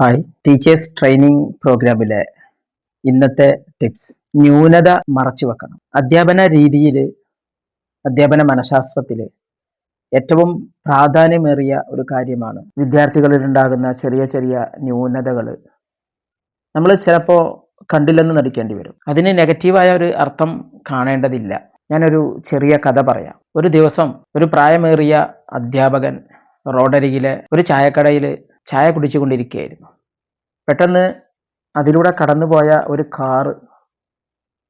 Hi. Teachers training പ്രോഗ്രാമിലെ ഇന്നത്തെ tips. ന്യൂനത മറച്ചു വെക്കണം. അധ്യാപന രീതിയിൽ അധ്യാപന മനഃശാസ്ത്രത്തിൽ ഏറ്റവും പ്രാധാന്യമേറിയ ഒരു കാര്യമാണ് വിദ്യാർത്ഥികളിൽ ഉണ്ടാകുന്ന ചെറിയ ചെറിയ ന്യൂനതകൾ നമ്മൾ ചിലപ്പോൾ കണ്ടില്ലെന്ന് നടിക്കേണ്ടി വരും. അതിന് നെഗറ്റീവായ ഒരു അർത്ഥം കാണേണ്ടതില്ല. ഞാനൊരു ചെറിയ കഥ പറയാം. ഒരു ദിവസം ഒരു പ്രായമേറിയ അധ്യാപകൻ റോഡരികിലെ ഒരു ചായക്കടയിൽ ചായ കുടിച്ചുകൊണ്ടിരിക്കുകയായിരുന്നു. പെട്ടെന്ന് അതിലൂടെ കടന്നുപോയ ഒരു കാറ്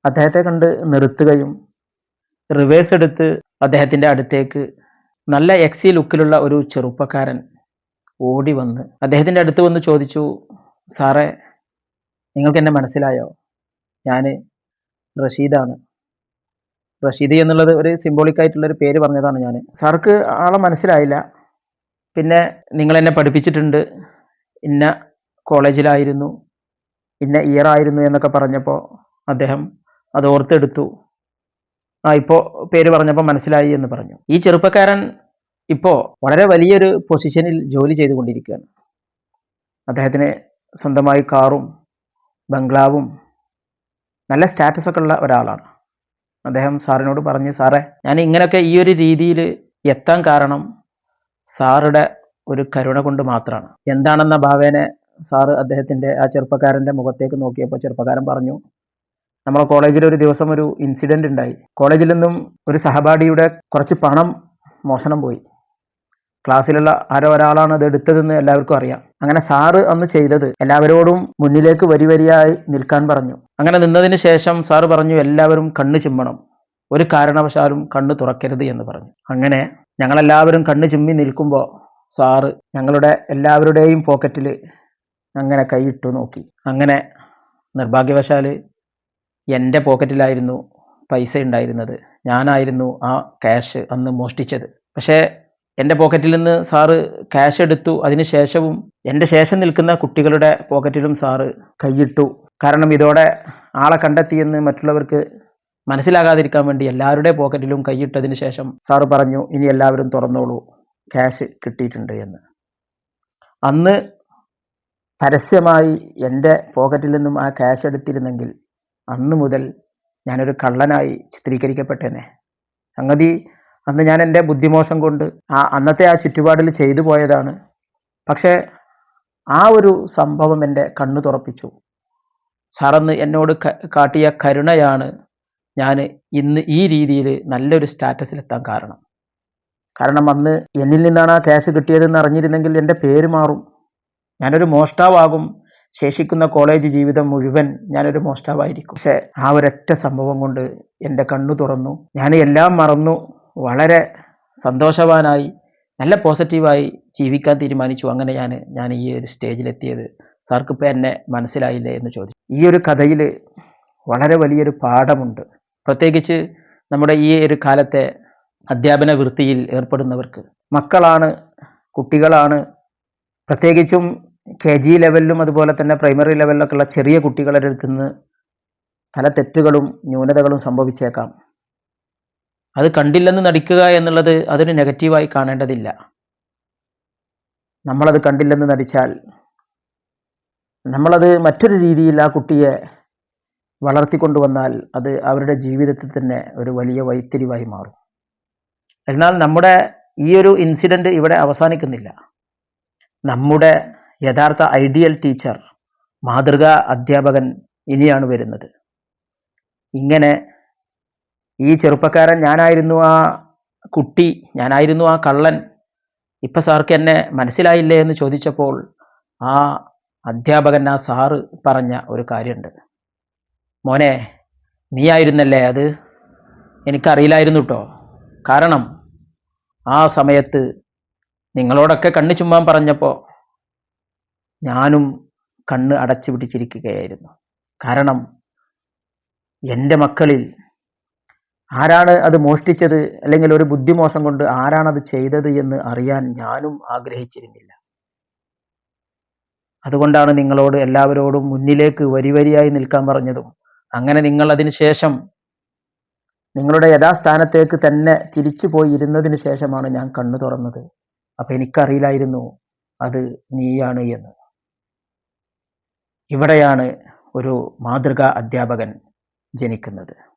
അദ്ദേഹത്തെ കണ്ട് നിർത്തുകയും റിവേഴ്സ് എടുത്ത് അദ്ദേഹത്തിന്റെ അടുത്തേക്ക് നല്ല എക്സി ലുക്കിലുള്ള ഒരു ചെറുപ്പക്കാരൻ ഓടി വന്ന് അദ്ദേഹത്തിന്റെ അടുത്ത് വന്ന് ചോദിച്ചു സാറേ നിങ്ങൾക്ക് എന്നെ മനസ്സിലായോ? ഞാൻ റഷീദാണ്. റഷീദ് എന്നുള്ളത് ഒരു സിംബോളിക് ആയിട്ടുള്ള ഒരു പേര് പറഞ്ഞതാണ് ഞാൻ സാർക്ക് ആളെ മനസ്സിലായില്ല. പിന്നെ നിങ്ങൾ എന്നെ പഠിപ്പിച്ചിട്ടുണ്ട്. ഇന്ന കോളേജിലായിരുന്നു. ഇന്ന ഇയർ ആയിരുന്നു എന്നൊക്കെ പറഞ്ഞപ്പോൾ അദ്ദേഹം അത് ഓർത്തെടുത്തു. ആ ഇപ്പോൾ പേര് പറഞ്ഞപ്പോൾ മനസ്സിലായി എന്ന് പറഞ്ഞു. ഈ ചെറുപ്പക്കാരൻ ഇപ്പോൾ വളരെ വലിയൊരു പൊസിഷനിൽ ജോലി ചെയ്തുകൊണ്ടിരിക്കുകയാണ്. അദ്ദേഹത്തിന് സ്വന്തമായി കാറും ബംഗ്ലാവും നല്ല സ്റ്റാറ്റസ് ഒക്കെ ഉള്ള ഒരാളാണ്. അദ്ദേഹം സാറിനോട് പറഞ്ഞു സാറേ ഞാൻ ഇങ്ങനെയൊക്കെ ഈ ഒരു രീതിയിൽ എത്താൻ കാരണം സാറുടെ ഒരു കരുണ കൊണ്ട് മാത്രമാണ്. എന്താണെന്ന ഭാവേനെ സാറ് അദ്ദേഹത്തിന്റെ ആ ചെറുപ്പക്കാരന്റെ മുഖത്തേക്ക് നോക്കിയപ്പോൾ ചെറുപ്പക്കാരൻ പറഞ്ഞു നമ്മളെ കോളേജിൽ ഒരു ദിവസം ഒരു ഇൻസിഡന്റ് ഉണ്ടായി. കോളേജിൽ നിന്നും ഒരു സഹപാഠിയുടെ കുറച്ച് പണം മോഷണം പോയി. ക്ലാസ്സിലുള്ള ആരോ ഒരാളാണ് അത് എടുത്തതെന്ന് എല്ലാവർക്കും അറിയാം. അങ്ങനെ സാറ് അന്ന് ചെയ്തത് എല്ലാവരോടും മുന്നിലേക്ക് വരി വരിയായി നിൽക്കാൻ പറഞ്ഞു. അങ്ങനെ നിന്നതിന് ശേഷം സാറ് പറഞ്ഞു എല്ലാവരും കണ്ണ് ചിമ്മണം. ഒരു കാരണവശാലും കണ്ണ് തുറക്കരുത് എന്ന് പറഞ്ഞു. അങ്ങനെ ഞങ്ങളെല്ലാവരും കണ്ണു ചുമ്മി നിൽക്കുമ്പോൾ സാറ് ഞങ്ങളുടെ എല്ലാവരുടെയും പോക്കറ്റിൽ അങ്ങനെ കൈയിട്ടു നോക്കി. അങ്ങനെ നിർഭാഗ്യവശാൽ എന്റെ പോക്കറ്റിലായിരുന്നു പൈസ ഉണ്ടായിരുന്നത്. ഞാനായിരുന്നു ആ ക്യാഷ് അന്ന് മോഷ്ടിച്ചത്. പക്ഷേ എന്റെ പോക്കറ്റിൽ നിന്ന് സാറ് ക്യാഷ് എടുത്തു. അതിന് ശേഷവും എന്റെ ശേഷം നിൽക്കുന്ന കുട്ടികളുടെ പോക്കറ്റിലും സാറ് കൈയിട്ടു. കാരണം ഇതോടെ ആളെ കണ്ടെത്തിയെന്ന് മറ്റുള്ളവർക്ക് മനസ്സിലാകാതിരിക്കാൻ വേണ്ടി എല്ലാവരുടെ പോക്കറ്റിലും കൈയിട്ടതിന് ശേഷം സാറ് പറഞ്ഞു ഇനി എല്ലാവരും തുറന്നോളൂ. ക്യാഷ് കിട്ടിയിട്ടുണ്ട് എന്ന്. അന്ന് പരസ്യമായി എന്റെ പോക്കറ്റിൽ നിന്നും ആ ക്യാഷ് എടുത്തിരുന്നെങ്കിൽ അന്ന് മുതൽ ഞാനൊരു കള്ളനായി ചിത്രീകരിക്കപ്പെട്ടേനെ. സംഗതി അന്ന് ഞാൻ എന്റെ ബുദ്ധിമോശം കൊണ്ട് ആ അന്നത്തെ ആ ചുറ്റുപാടിൽ ചെയ്തു പോയതാണ്. പക്ഷേ ആ ഒരു സംഭവം എന്റെ കണ്ണു തുറപ്പിച്ചു. സാറന്ന് എന്നോട് കാട്ടിയ കരുണയാണ് ഞാൻ ഇന്ന് ഈ രീതിയിൽ നല്ലൊരു സ്റ്റാറ്റസിലെത്താൻ കാരണം. കാരണം അന്ന് എന്നിൽ നിന്നാണ് ആ ക്യാഷ് കിട്ടിയതെന്ന് അറിഞ്ഞിരുന്നെങ്കിൽ എന്റെ പേര് മാറും. ഞാനൊരു മോഷ്ടാവാകും. ശേഷിക്കുന്ന കോളേജ് ജീവിതം മുഴുവൻ ഞാനൊരു മോഷ്ടാവായിരിക്കും. പക്ഷെ ആ ഒരൊറ്റ സംഭവം കൊണ്ട് എന്റെ കണ്ണു തുറന്നു. ഞാൻ എല്ലാം മറന്നു. വളരെ സന്തോഷവാനായി നല്ല പോസിറ്റീവായി ജീവിക്കാൻ തീരുമാനിച്ചു. അങ്ങനെ ഞാൻ ഞാൻ ഈ ഒരു സ്റ്റേജിലെത്തിയത് സാർക്ക് ഇപ്പം എന്നെ മനസ്സിലായില്ലേ എന്ന് ചോദിച്ചു. ഈ ഒരു കഥയിൽ വളരെ വലിയൊരു പാഠമുണ്ട്. പ്രത്യേകിച്ച് നമ്മുടെ ഈ ഒരു കാലത്തെ അധ്യാപന വൃത്തിയിൽ ഏർപ്പെടുന്നവർക്ക്. മക്കളാണ് കുട്ടികളാണ് പ്രത്യേകിച്ചും കെ ജി ലെവലിലും അതുപോലെ തന്നെ പ്രൈമറി ലെവലിലൊക്കെ ഉള്ള ചെറിയ കുട്ടികളുടെ അടുത്ത് നിന്ന് പല തെറ്റുകളും ന്യൂനതകളും സംഭവിച്ചേക്കാം. അത് കണ്ടില്ലെന്ന് നടിക്കുക എന്നുള്ളത് അതൊരു നെഗറ്റീവായി കാണേണ്ടതില്ല. നമ്മളത് കണ്ടില്ലെന്ന് നടിച്ചാൽ നമ്മളത് മറ്റൊരു രീതിയിൽ ആ കുട്ടിയെ വളർത്തിക്കൊണ്ടുവന്നാൽ അത് അവരുടെ ജീവിതത്തിൽ തന്നെ ഒരു വലിയ വൈത്തിരിവായി മാറും. എന്നാൽ നമ്മുടെ ഈ ഒരു ഇൻസിഡന്റ് ഇവിടെ അവസാനിക്കുന്നില്ല. നമ്മുടെ യഥാർത്ഥ ഐഡിയൽ ടീച്ചർ മാതൃകാ അധ്യാപകൻ ഇനിയാണ് വരുന്നത്. ഇങ്ങനെ ഈ ചെറുപ്പക്കാരൻ ഞാനായിരുന്നു ആ കുട്ടി ഞാനായിരുന്നു ആ കള്ളൻ ഇപ്പം സാർക്ക് എന്നെ മനസ്സിലായില്ലേ എന്ന് ചോദിച്ചപ്പോൾ ആ അധ്യാപകൻ ആ സാറ് പറഞ്ഞ ഒരു കാര്യമുണ്ട്. മോനെ നീ ആയിരുന്നല്ലേ അത്? എനിക്കറിയില്ലായിരുന്നു കേട്ടോ കാരണം ആ സമയത്ത് നിങ്ങളോടൊക്കെ കണ്ണു ചുമ്മാൻ പറഞ്ഞപ്പോൾ ഞാനും കണ്ണ് അടച്ചു പിടിച്ചിരിക്കുകയായിരുന്നു. കാരണം എന്റെ മക്കളിൽ ആരാണ് അത് മോഷ്ടിച്ചത്? അല്ലെങ്കിൽ ഒരു ബുദ്ധിമോശം കൊണ്ട് ആരാണത് ചെയ്തത് എന്ന് അറിയാൻ ഞാനും ആഗ്രഹിച്ചിരുന്നില്ല. അതുകൊണ്ടാണ് നിങ്ങളോട് എല്ലാവരോടും മുന്നിലേക്ക് വരി വരിയായി നിൽക്കാൻ പറഞ്ഞതും അങ്ങനെ നിങ്ങൾ അതിന് ശേഷം നിങ്ങളുടെ യഥാസ്ഥാനത്തേക്ക് തന്നെ തിരിച്ചു പോയി ഇരുന്നതിന് ശേഷമാണ് ഞാൻ കണ്ണു തുറന്നത്. അപ്പൊ എനിക്കറിയില്ലായിരുന്നു അത് നീയാണ് എന്ന്. ഇവിടെയാണ് ഒരു മാതൃകാ അധ്യാപകൻ ജനിക്കുന്നത്.